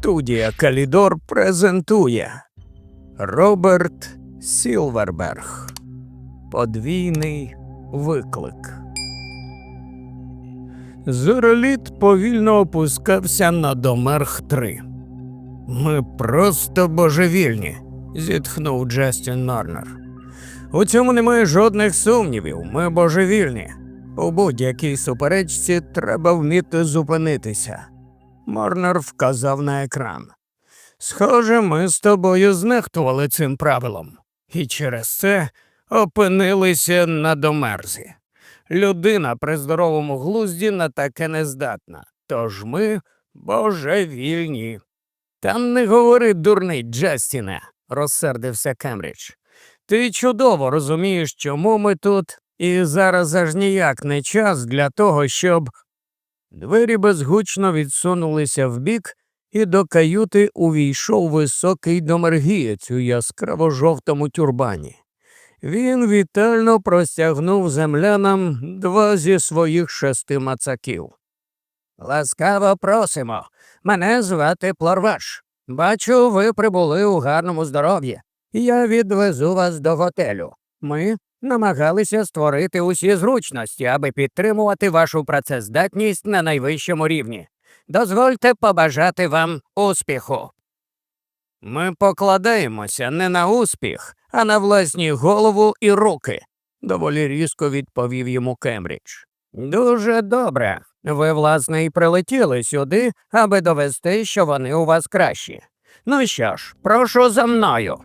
Студія Калідор презентує Роберт Сілверберг. Подвійний виклик. Зороліт повільно опускався на домерх 3. Ми просто божевільні, зітхнув Джастін Марнер. У цьому немає жодних сумнівів. Ми божевільні. У будь-якій суперечці треба вміти зупинитися. Марнер вказав на екран. Схоже, ми з тобою знехтували цим правилом, і через це опинилися на домерзі. Людина при здоровому глузді на таке не здатна, тож ми божевільні. Та не говори, дурний Джастіне, розсердився Кембридж. Ти чудово розумієш, чому ми тут, і зараз аж ніяк не час для того, щоб. Двері безгучно відсунулися вбік, і до каюти увійшов високий домергієць у яскраво жовтому тюрбані. Він вітально простягнув землянам два зі своїх шести мацаків. Ласкаво просимо. Мене звати Плорваш. Бачу, ви прибули у гарному здоров'ї. Я відвезу вас до готелю. Ми намагалися створити усі зручності, аби підтримувати вашу працездатність на найвищому рівні. Дозвольте побажати вам успіху. Ми покладаємося не на успіх, а на власні голову і руки, доволі різко відповів йому Кембридж. Дуже добре. Ви, власне, і прилетіли сюди, аби довести, що вони у вас кращі. Ну що ж, прошу за мною.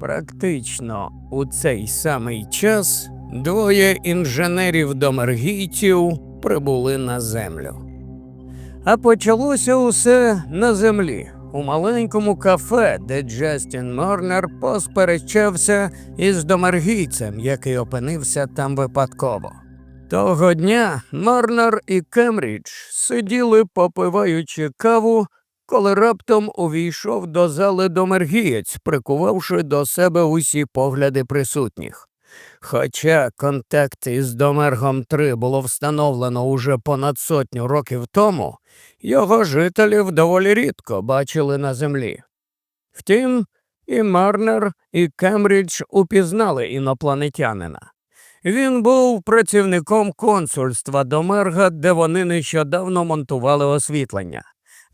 Практично у цей самий час двоє інженерів домергійців прибули на землю. А почалося усе на землі, у маленькому кафе, де Джастін Морнер посперечався із домергійцем, який опинився там випадково. Того дня Морнер і Кемрідж сиділи, попиваючи каву, коли раптом увійшов до зали домергієць, прикувавши до себе усі погляди присутніх. Хоча контакт із домергом 3 було встановлено уже понад сотню років тому, його жителів доволі рідко бачили на землі. Втім, і Марнер, і Кембридж упізнали інопланетянина. Він був працівником консульства Домерга, де вони нещодавно монтували освітлення.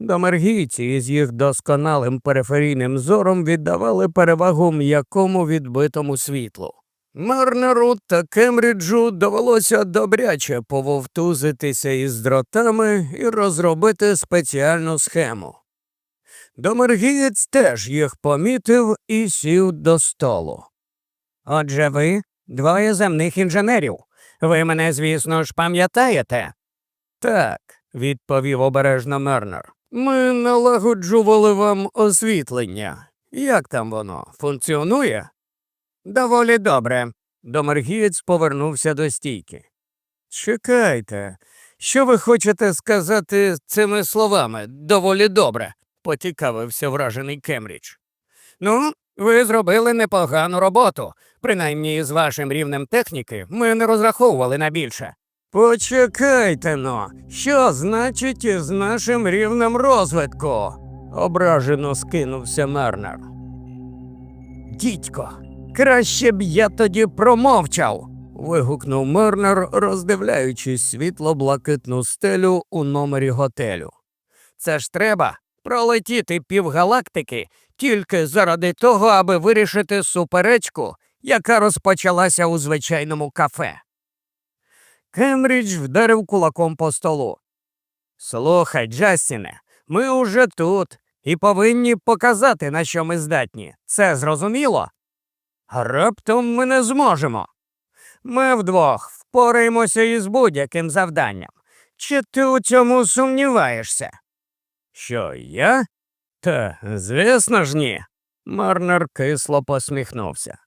Домергійці із їх досконалим периферійним зором віддавали перевагу м'якому відбитому світлу. Марнеру та Кембриджу довелося добряче пововтузитися із дротами і розробити спеціальну схему. Домергієць теж їх помітив і сів до столу. Отже, ви двоє земних інженерів. Ви мене, звісно ж, пам'ятаєте? Так, відповів обережно Мернер. Ми налагоджували вам освітлення. Як там воно? Функціонує? Доволі добре. Домергієць повернувся до стійки. Чекайте, що ви хочете сказати цими словами доволі добре, поцікавився вражений Кемрідж. Ну, ви зробили непогану роботу. Принаймні, з вашим рівнем техніки ми не розраховували на більше. Почекайте но, що значить із нашим рівнем розвитку? ображено скинувся Мернер. Дідько, краще б я тоді промовчав. вигукнув Мернер, роздивляючись світло блакитну стелю у номері готелю. Це ж треба пролетіти півгалактики тільки заради того, аби вирішити суперечку, яка розпочалася у звичайному кафе. Кембридж вдарив кулаком по столу. Слухай, Джастіне, ми уже тут і повинні показати, на що ми здатні. Це зрозуміло? Раптом ми не зможемо. Ми вдвох впораємося із будь-яким завданням. Чи ти у цьому сумніваєшся? Що, я? Та, звісно ж, ні. Марнер кисло посміхнувся.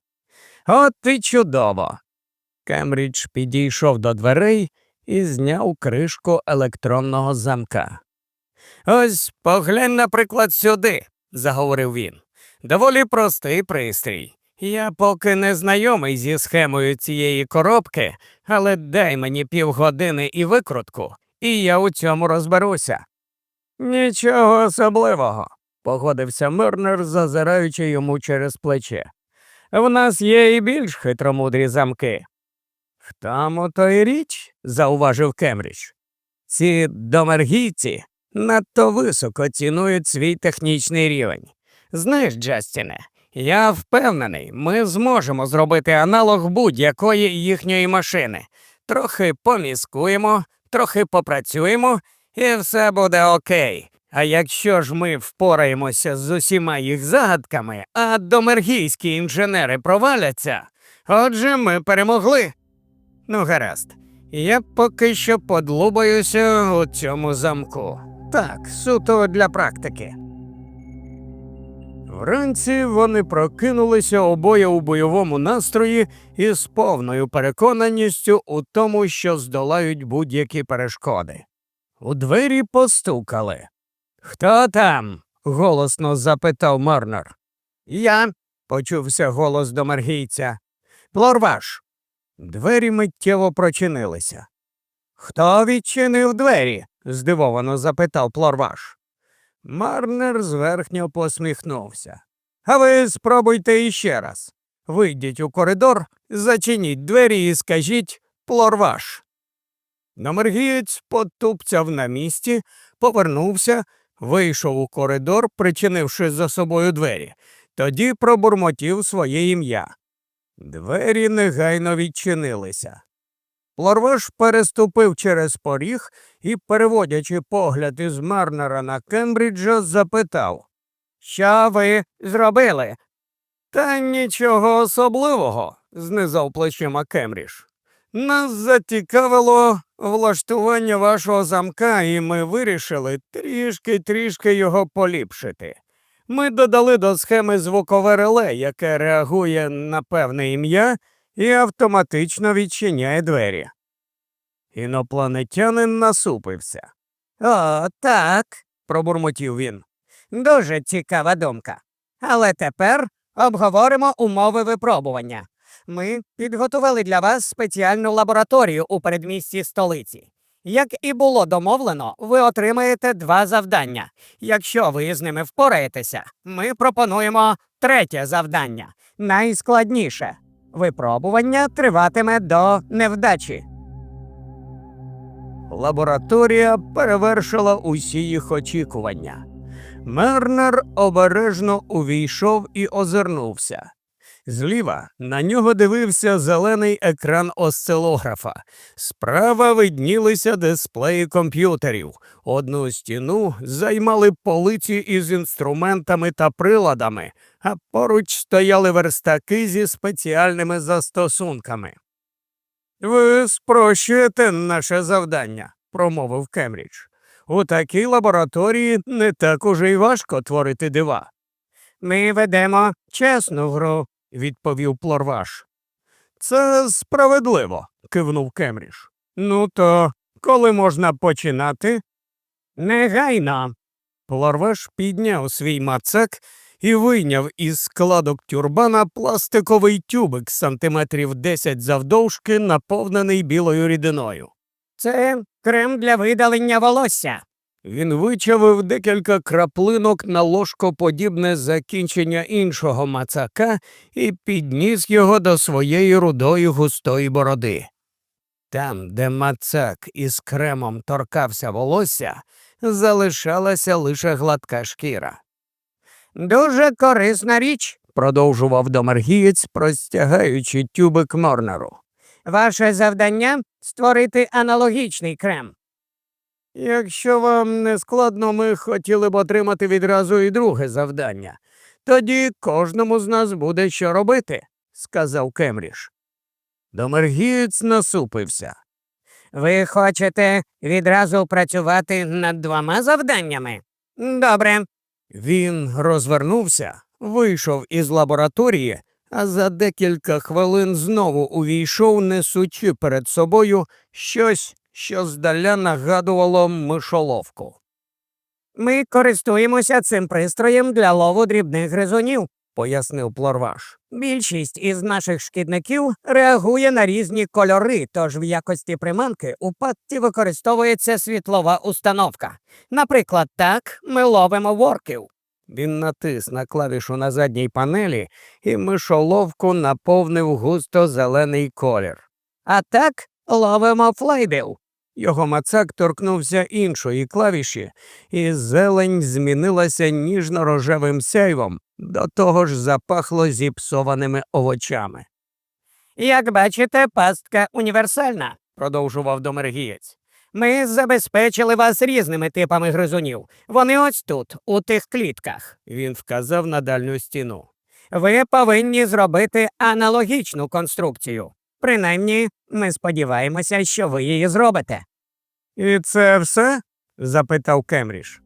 От і чудово. Кембридж підійшов до дверей і зняв кришку електронного замка. Ось поглянь, наприклад, сюди, заговорив він. Доволі простий пристрій. Я поки не знайомий зі схемою цієї коробки, але дай мені півгодини і викрутку, і я у цьому розберуся. Нічого особливого, погодився Мернер, зазираючи йому через плече. В нас є і більш хитромудрі замки. В тому то й річ, зауважив Кемрідж. Ці домергійці надто високо цінують свій технічний рівень. Знаєш, Джастіне, я впевнений, ми зможемо зробити аналог будь-якої їхньої машини. Трохи поміскуємо, трохи попрацюємо, і все буде окей. А якщо ж ми впораємося з усіма їх загадками, а домергійські інженери проваляться, отже, ми перемогли. Ну, гаразд. Я поки що подлубаюся у цьому замку. Так, суто для практики. Вранці вони прокинулися обоє у бойовому настрої і з повною переконаністю у тому, що здолають будь-які перешкоди. У двері постукали. Хто там? голосно запитав Марнер. Я, почувся голос домаргійця. Плорваш. Двері миттєво прочинилися. Хто відчинив двері? здивовано запитав Плорваш. Марнер зверхньо посміхнувся. А ви спробуйте іще раз. Вийдіть у коридор, зачиніть двері і скажіть Плорваш. Номергієць потупцяв на місці, повернувся, вийшов у коридор, причинивши за собою двері, тоді пробурмотів своє ім'я. Двері негайно відчинилися. Плорваш переступив через поріг і, переводячи погляд із Марнера на Кембриджа, запитав Що ви зробили? Та нічого особливого, знизав плечима Кембридж. Нас зацікавило влаштування вашого замка, і ми вирішили трішки-трішки його поліпшити. Ми додали до схеми звукове реле, яке реагує на певне ім'я і автоматично відчиняє двері. Інопланетянин насупився. О, так, пробурмотів він. Дуже цікава думка. Але тепер обговоримо умови випробування. Ми підготували для вас спеціальну лабораторію у передмісті столиці. Як і було домовлено, ви отримаєте два завдання. Якщо ви з ними впораєтеся, ми пропонуємо третє завдання найскладніше. Випробування триватиме до невдачі. Лабораторія перевершила усі їх очікування. Мернер обережно увійшов і озирнувся. Зліва на нього дивився зелений екран осцилографа. Справа виднілися дисплеї комп'ютерів. Одну стіну займали полиці із інструментами та приладами, а поруч стояли верстаки зі спеціальними застосунками. Ви спрощуєте наше завдання, промовив Кемрідж. У такій лабораторії не так уже й важко творити дива. Ми ведемо чесну гру, відповів Плорваш. Це справедливо, кивнув Кемрідж. Ну то коли можна починати? Негайно. Плорваш підняв свій мацак і вийняв із складок тюрбана пластиковий тюбик сантиметрів 10 завдовжки, наповнений білою рідиною. Це крем для видалення волосся. Він вичавив декілька краплинок на ложкоподібне закінчення іншого мацака і підніс його до своєї рудої густої бороди. Там, де мацак із кремом торкався волосся, залишалася лише гладка шкіра. Дуже корисна річ, продовжував домаргієць, простягаючи тюбик Морнеру. Ваше завдання створити аналогічний крем. Якщо вам не складно, ми хотіли б отримати відразу і друге завдання. Тоді кожному з нас буде що робити, сказав Кемріш. Домергієць насупився. Ви хочете відразу працювати над двома завданнями? Добре. Він розвернувся, вийшов із лабораторії, а за декілька хвилин знову увійшов, несучи перед собою щось, що здаля нагадувало мишоловку. Ми користуємося цим пристроєм для лову дрібних гризунів, пояснив Плорваш. Більшість із наших шкідників реагує на різні кольори, тож в якості приманки у патті використовується світлова установка. Наприклад, так ми ловимо ворків. Він натис на клавішу на задній панелі, і мишоловку наповнив густо зелений колір. А так ловимо флейбіл. Його мацак торкнувся іншої клавіші, і зелень змінилася ніжно-рожевим сяйвом, до того ж запахло зіпсованими овочами. Як бачите, пастка універсальна. Продовжував домергієць. Ми забезпечили вас різними типами гризунів. Вони ось тут, у тих клітках. Він вказав на дальню стіну. Ви повинні зробити аналогічну конструкцію. Принаймні, ми сподіваємося, що ви її зробите. І це все? запитав Кемріш.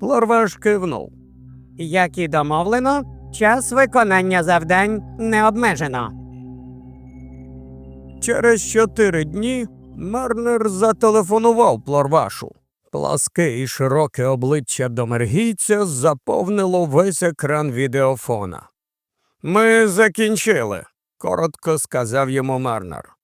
Плорваш кивнув. Як і домовлено, час виконання завдань не обмежено. Через чотири дні Марнер зателефонував Плорвашу. Пласке і широке обличчя домергійця заповнило весь екран відеофона. Ми закінчили, коротко сказав йому Марнер.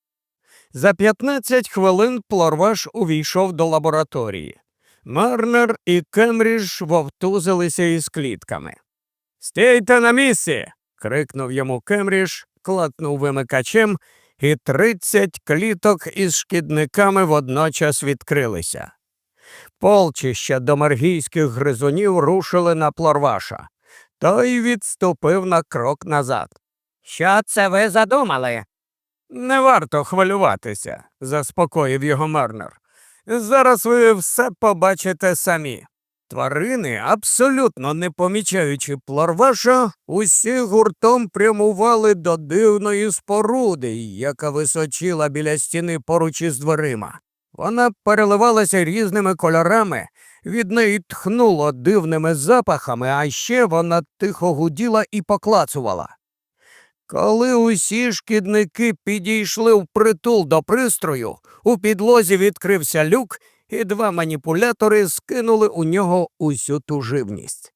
За 15 хвилин Плорваш увійшов до лабораторії. Марнер і Кемріж вовтузилися із клітками. Стійте на місці. крикнув йому Кемріж, клатнув вимикачем, і тридцять кліток із шкідниками водночас відкрилися. Полчища домаргійських гризунів рушили на Плорваша. Той відступив на крок назад. Що це ви задумали? Не варто хвилюватися, заспокоїв його Марнер. Зараз ви все побачите самі. Тварини, абсолютно не помічаючи плорваша, усі гуртом прямували до дивної споруди, яка височила біля стіни поруч із дверима. Вона переливалася різними кольорами, від неї тхнуло дивними запахами, а ще вона тихо гуділа і поклацувала. Коли усі шкідники підійшли впритул до пристрою, у підлозі відкрився люк, і два маніпулятори скинули у нього усю ту живність.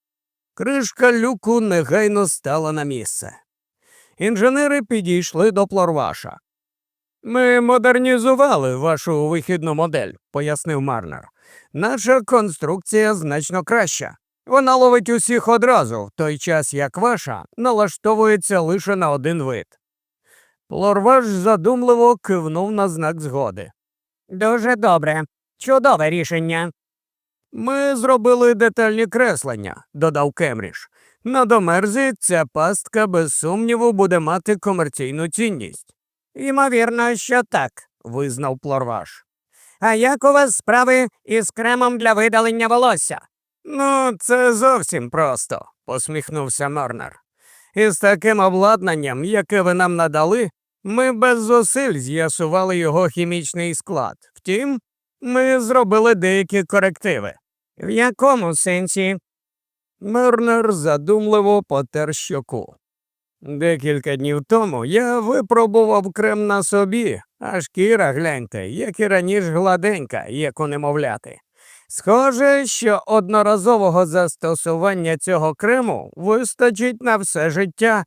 Кришка люку негайно стала на місце. Інженери підійшли до Плорваша. Ми модернізували вашу вихідну модель, пояснив Марнер. Наша конструкція значно краща. Вона ловить усіх одразу, в той час як ваша налаштовується лише на один вид. Плорваш задумливо кивнув на знак згоди. Дуже добре. Чудове рішення. Ми зробили детальні креслення, додав Кемріш. На домерзі ця пастка без сумніву буде мати комерційну цінність. Ймовірно, що так. визнав Плорваш. А як у вас справи із кремом для видалення волосся? Ну, це зовсім просто, посміхнувся Марнер. Із таким обладнанням, яке ви нам надали, ми без зусиль з'ясували його хімічний склад. Втім, ми зробили деякі корективи. В якому сенсі? Мернер задумливо потер щоку. Декілька днів тому я випробував крем на собі, а шкіра, гляньте, як і раніше гладенька, як у немовляти. Схоже, що одноразового застосування цього крему вистачить на все життя.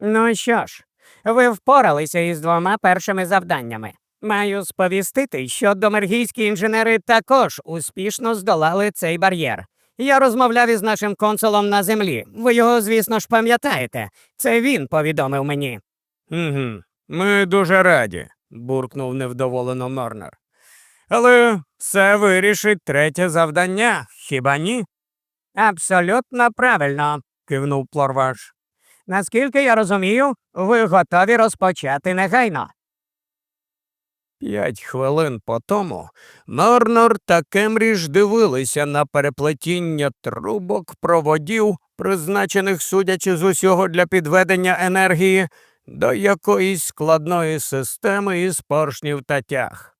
Ну що ж, ви впоралися із двома першими завданнями. Маю сповістити, що домергійські інженери також успішно здолали цей бар'єр. Я розмовляв із нашим консулом на землі. Ви його, звісно ж, пам'ятаєте. Це він повідомив мені. Угу. Ми дуже раді, буркнув невдоволено Морнер. Але це вирішить третє завдання, хіба ні? Абсолютно правильно, кивнув Плорваш. Наскільки я розумію, ви готові розпочати негайно. П'ять хвилин по тому Норнор та Кемріж дивилися на переплетіння трубок проводів, призначених, судячи з усього для підведення енергії, до якоїсь складної системи із поршнів та тяг.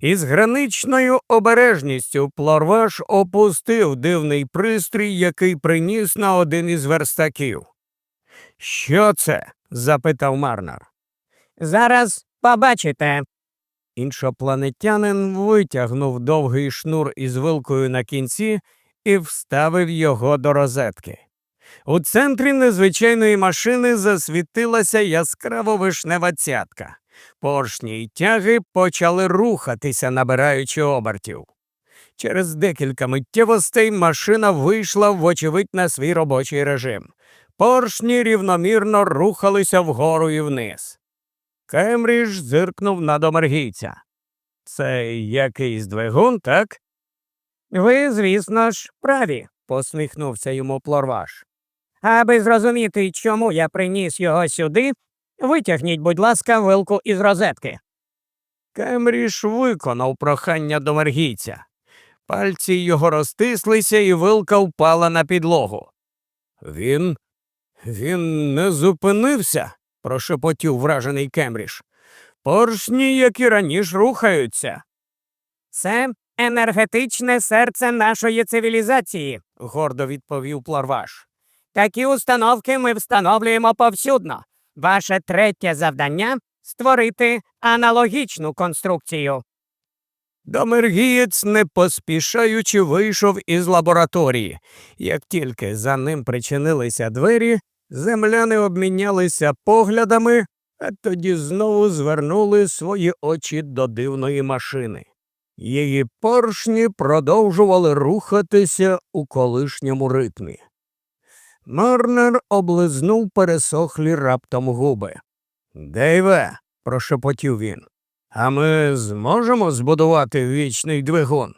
Із граничною обережністю Плорваш опустив дивний пристрій, який приніс на один із верстаків. Що це? запитав Марнер. Зараз побачите. Іншопланетянин витягнув довгий шнур із вилкою на кінці і вставив його до розетки. У центрі незвичайної машини засвітилася яскраво вишнева цятка. Поршні й тяги почали рухатися, набираючи обертів. Через декілька миттєвостей машина вийшла, вочевидь, на свій робочий режим. Поршні рівномірно рухалися вгору і вниз. Кемріж зиркнув на домергійця. Це якийсь двигун, так? Ви, звісно ж, праві, посміхнувся йому Плорваш. Аби зрозуміти, чому я приніс його сюди, витягніть, будь ласка, вилку із розетки. Кемріш виконав прохання домергійця. Пальці його розтислися, і вилка впала на підлогу. Він. він не зупинився, прошепотів вражений Кемріш. Поршні, як і раніше, рухаються. Це енергетичне серце нашої цивілізації, гордо відповів Пларваш. Такі установки ми встановлюємо повсюдно. Ваше третє завдання створити аналогічну конструкцію. Домергієць, не поспішаючи, вийшов із лабораторії. Як тільки за ним причинилися двері, земляни обмінялися поглядами, а тоді знову звернули свої очі до дивної машини. Її поршні продовжували рухатися у колишньому ритмі. Марнер облизнув пересохлі раптом губи. Дейве, прошепотів він. А ми зможемо збудувати вічний двигун?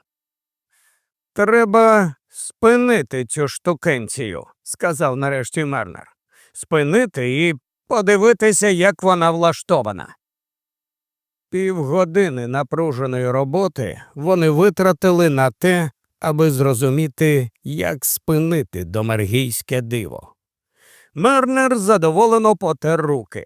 Треба спинити цю штукенцію, сказав нарешті Мернер. Спинити і подивитися, як вона влаштована. Півгодини напруженої роботи вони витратили на те, аби зрозуміти, як спинити домергійське диво. Мернер задоволено потер руки.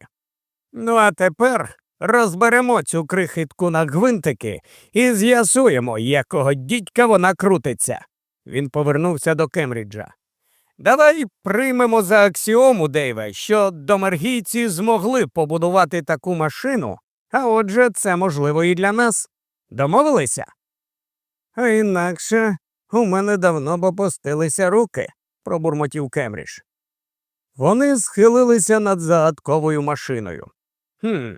Ну, а тепер розберемо цю крихітку на гвинтики і з'ясуємо, якого дідька вона крутиться. Він повернувся до Кемріджа. Давай приймемо за аксіому, Дейве, що домергійці змогли побудувати таку машину, а отже, це можливо і для нас. Домовилися? А інакше у мене давно б опустилися руки, пробурмотів Кемріж. Вони схилилися над загадковою машиною. Хм,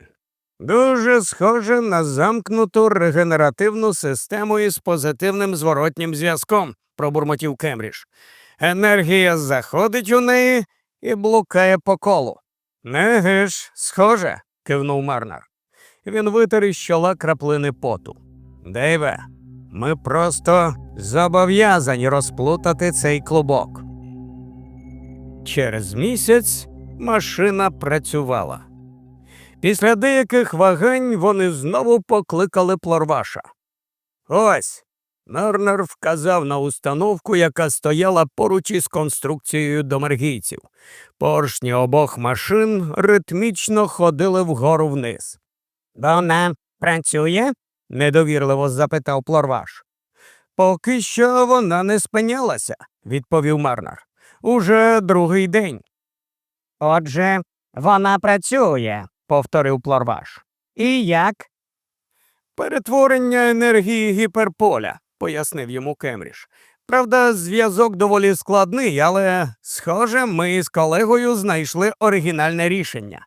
дуже схоже на замкнуту регенеративну систему із позитивним зворотнім зв'язком, пробурмотів Кемріж. Енергія заходить у неї і блукає по колу. Неге ж, схоже, кивнув Марнар. Він витер із чола краплини поту. Дейве, ми просто зобов'язані розплутати цей клубок. Через місяць машина працювала. Після деяких вагань вони знову покликали Плорваша. Ось. Норнер вказав на установку, яка стояла поруч із конструкцією домергійців. Поршні обох машин ритмічно ходили вгору вниз. Вона працює? Недовірливо запитав Плорваш. Поки що вона не спинялася, відповів Марнар. Уже другий день. Отже, вона працює, повторив Плорваш. І як? Перетворення енергії гіперполя, пояснив йому Кемріж. Правда, зв'язок доволі складний, але, схоже, ми з колегою знайшли оригінальне рішення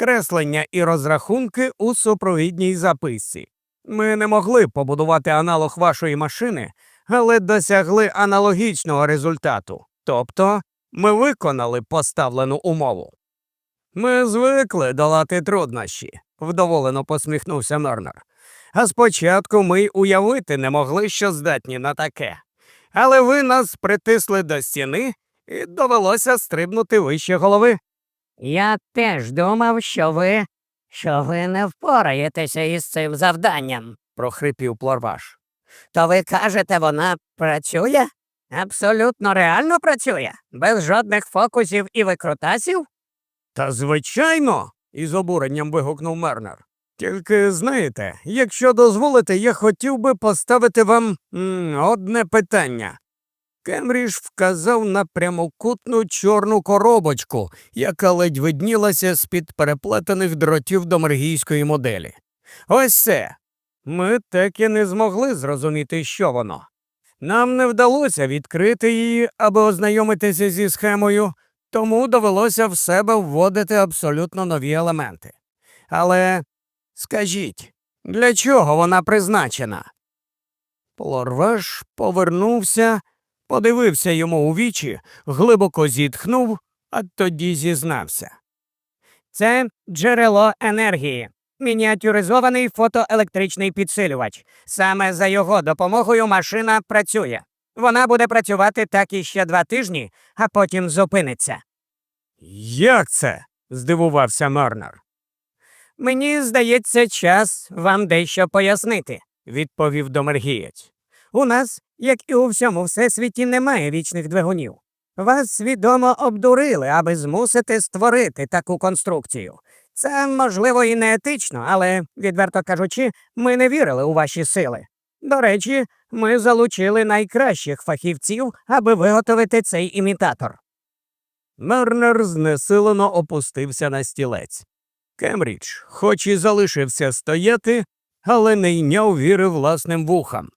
креслення і розрахунки у супровідній записці. Ми не могли побудувати аналог вашої машини, але досягли аналогічного результату. Тобто ми виконали поставлену умову. Ми звикли долати труднощі, вдоволено посміхнувся Норнер. А спочатку ми й уявити не могли, що здатні на таке. Але ви нас притисли до стіни і довелося стрибнути вище голови. Я теж думав, що ви. Що ви не впораєтеся із цим завданням. прохрипів Плорваш. То ви кажете, вона працює? Абсолютно реально працює, без жодних фокусів і викрутасів? Та звичайно, із обуренням вигукнув Мернер. Тільки знаєте, якщо дозволите, я хотів би поставити вам м, одне питання. Кемріж вказав на прямокутну чорну коробочку, яка ледь виднілася з-під переплетених дротів домергійської моделі. Ось це. Ми так і не змогли зрозуміти, що воно. Нам не вдалося відкрити її, аби ознайомитися зі схемою, тому довелося в себе вводити абсолютно нові елементи. Але скажіть, для чого вона призначена? Плорваш повернувся, подивився йому у вічі, глибоко зітхнув, а тоді зізнався. Це джерело енергії, мініатюризований фотоелектричний підсилювач. Саме за його допомогою машина працює. Вона буде працювати так іще два тижні, а потім зупиниться. Як це? здивувався Мернер. Мені здається, час вам дещо пояснити, відповів домергієць. У нас, як і у всьому всесвіті, немає вічних двигунів. Вас свідомо обдурили, аби змусити створити таку конструкцію. Це можливо і не етично, але, відверто кажучи, ми не вірили у ваші сили. До речі, ми залучили найкращих фахівців, аби виготовити цей імітатор. Мернер знесилено опустився на стілець. Кемрідж, хоч і залишився стояти, але не йняв віри власним вухам.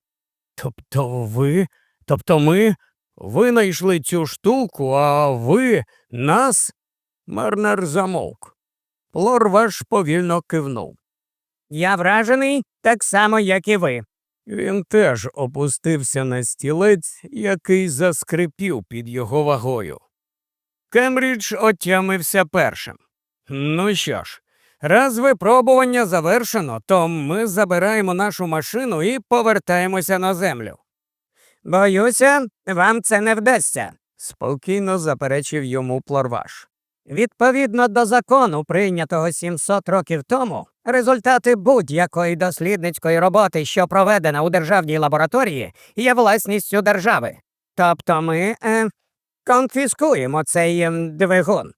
Тобто ви, тобто ми винайшли цю штуку, а ви нас? Мернер замовк. Лорваш повільно кивнув. Я вражений так само, як і ви. Він теж опустився на стілець, який заскрипів під його вагою. Кембридж отямився першим. Ну що ж, раз випробування завершено, то ми забираємо нашу машину і повертаємося на землю. Боюся, вам це не вдасться. Спокійно заперечив йому Плорваш. Відповідно до закону, прийнятого 700 років тому, результати будь-якої дослідницької роботи, що проведена у державній лабораторії, є власністю держави. Тобто ми е, конфіскуємо цей ем, двигун.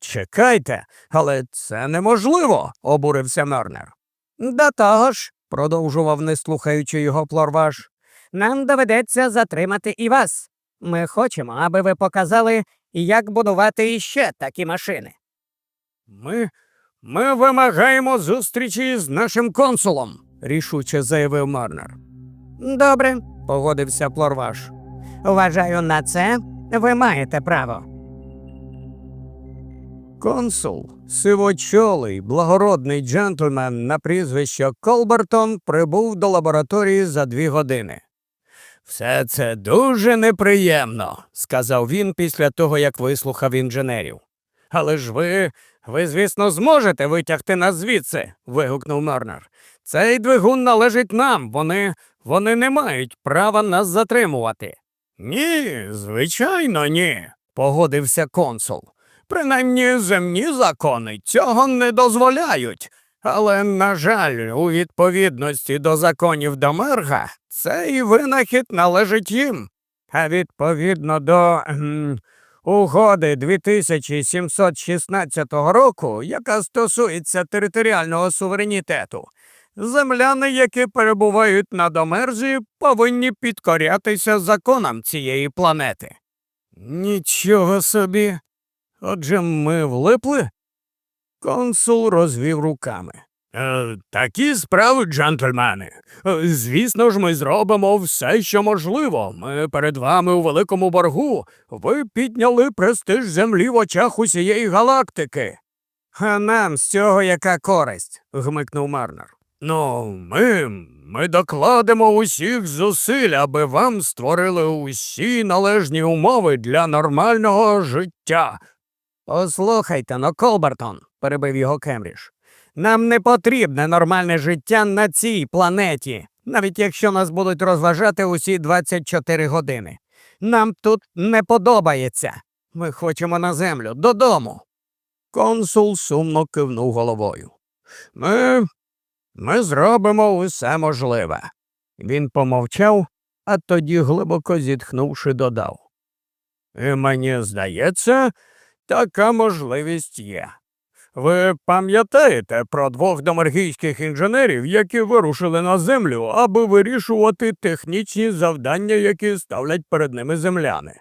Чекайте, але це неможливо, обурився Мернер. До того ж, Продовжував, не слухаючи його Плорваш. нам доведеться затримати і вас. Ми хочемо, аби ви показали, як будувати іще такі машини. Ми. Ми вимагаємо зустрічі з нашим консулом, рішуче заявив Марнер. Добре, Погодився Плорваш. вважаю, на це ви маєте право. Консул, сивочолий, благородний джентльмен на прізвище Колбертон прибув до лабораторії за дві години. Все це дуже неприємно, сказав він після того, як вислухав інженерів. Але ж ви, ви, звісно, зможете витягти нас звідси. вигукнув Мернер. Цей двигун належить нам. Вони, вони не мають права нас затримувати. Ні, звичайно, ні, погодився консул. Принаймні земні закони цього не дозволяють. Але, на жаль, у відповідності до законів Домерга, цей винахід належить їм. А відповідно до ем, угоди 2716 року, яка стосується територіального суверенітету, земляни, які перебувають на Домерзі, повинні підкорятися законам цієї планети. Нічого собі. Отже, ми влипли? Консул розвів руками. Е, такі справи, джентльмени. Е, Звісно ж, ми зробимо все, що можливо. Ми перед вами у великому боргу. Ви підняли престиж землі в очах усієї галактики. А нам з цього яка користь? гмикнув Марнер. Ну, ми, ми докладемо усіх зусиль, аби вам створили усі належні умови для нормального життя. Послухайте, но Колбертон, перебив його Кемріж. Нам не потрібне нормальне життя на цій планеті, навіть якщо нас будуть розважати усі 24 години. Нам тут не подобається. Ми хочемо на землю додому. Консул сумно кивнув головою. Ми. ми зробимо усе можливе. Він помовчав, а тоді, глибоко зітхнувши, додав. І мені здається, така можливість є. Ви пам'ятаєте про двох домергійських інженерів, які вирушили на землю, аби вирішувати технічні завдання, які ставлять перед ними земляни?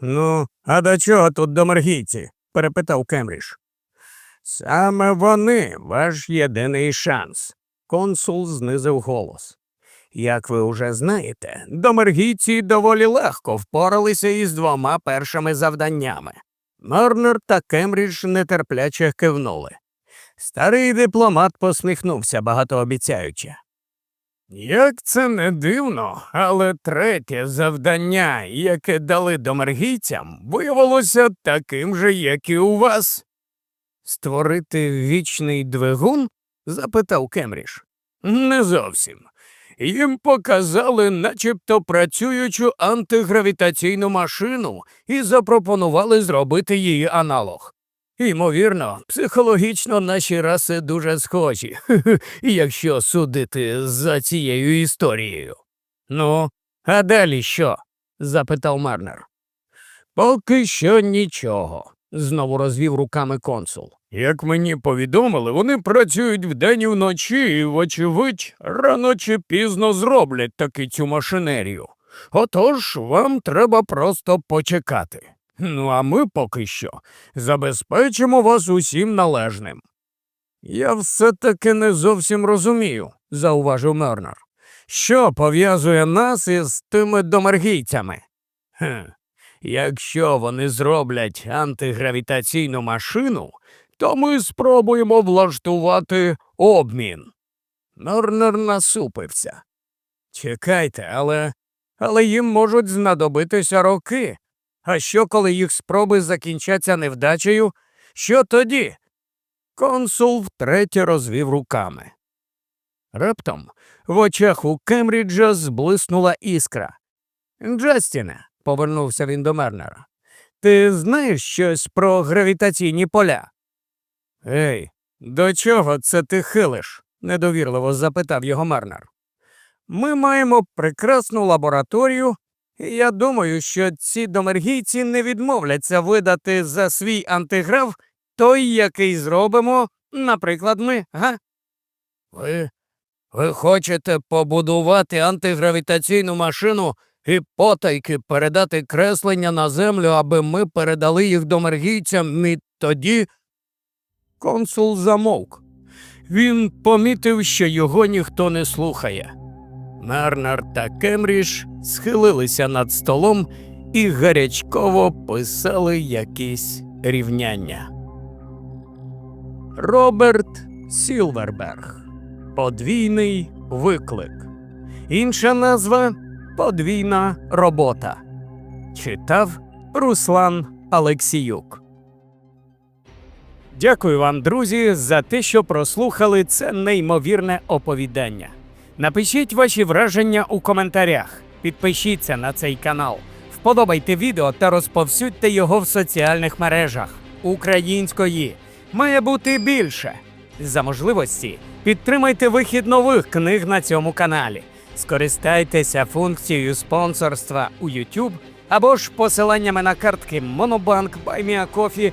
Ну, а до чого тут домергійці? перепитав Кемріж. Саме вони ваш єдиний шанс. Консул знизив голос. Як ви уже знаєте, домергійці доволі легко впоралися із двома першими завданнями. Мернер та Кембридж нетерпляче кивнули. Старий дипломат посміхнувся багатообіцяюче. Як це не дивно, але третє завдання, яке дали домергійцям, виявилося таким же, як і у вас. Створити вічний двигун? запитав Кемріж. Не зовсім. Їм показали начебто працюючу антигравітаційну машину і запропонували зробити її аналог. Ймовірно, психологічно наші раси дуже схожі, якщо судити за цією історією. Ну, а далі що? запитав Мернер. Поки що нічого, знову розвів руками консул. Як мені повідомили, вони працюють вдень і вночі і, вочевидь, рано чи пізно зроблять таки цю машинерію. Отож, вам треба просто почекати. Ну, а ми поки що забезпечимо вас усім належним. Я все таки не зовсім розумію, зауважив Мернер. Що пов'язує нас із тими домергійцями? Хм, якщо вони зроблять антигравітаційну машину, то ми спробуємо влаштувати обмін. Мернер насупився. Чекайте, але. але їм можуть знадобитися роки. А що, коли їх спроби закінчаться невдачею? Що тоді? Консул втретє розвів руками. Раптом в очах у Кембриджа зблиснула іскра. Джастіне, повернувся він до Мернера, ти знаєш щось про гравітаційні поля? Ей, до чого це ти хилиш? недовірливо запитав його Мернер. Ми маємо прекрасну лабораторію, і я думаю, що ці домергійці не відмовляться видати за свій антиграф той, який зробимо, наприклад, ми, га? Ви. Ви хочете побудувати антигравітаційну машину і потайки передати креслення на землю, аби ми передали їх домергійцям і тоді. Консул замовк. Він помітив, що його ніхто не слухає. Мернер та Кемріж схилилися над столом і гарячково писали якісь рівняння. Роберт Сілверберг. Подвійний виклик. Інша назва подвійна робота. Читав Руслан Алексіюк. Дякую вам, друзі, за те, що прослухали це неймовірне оповідання. Напишіть ваші враження у коментарях, підпишіться на цей канал, вподобайте відео та розповсюдьте його в соціальних мережах. Української має бути більше. За можливості підтримайте вихід нових книг на цьому каналі. Скористайтеся функцією спонсорства у YouTube або ж посиланнями на картки Monobank, BuyMeACoffee,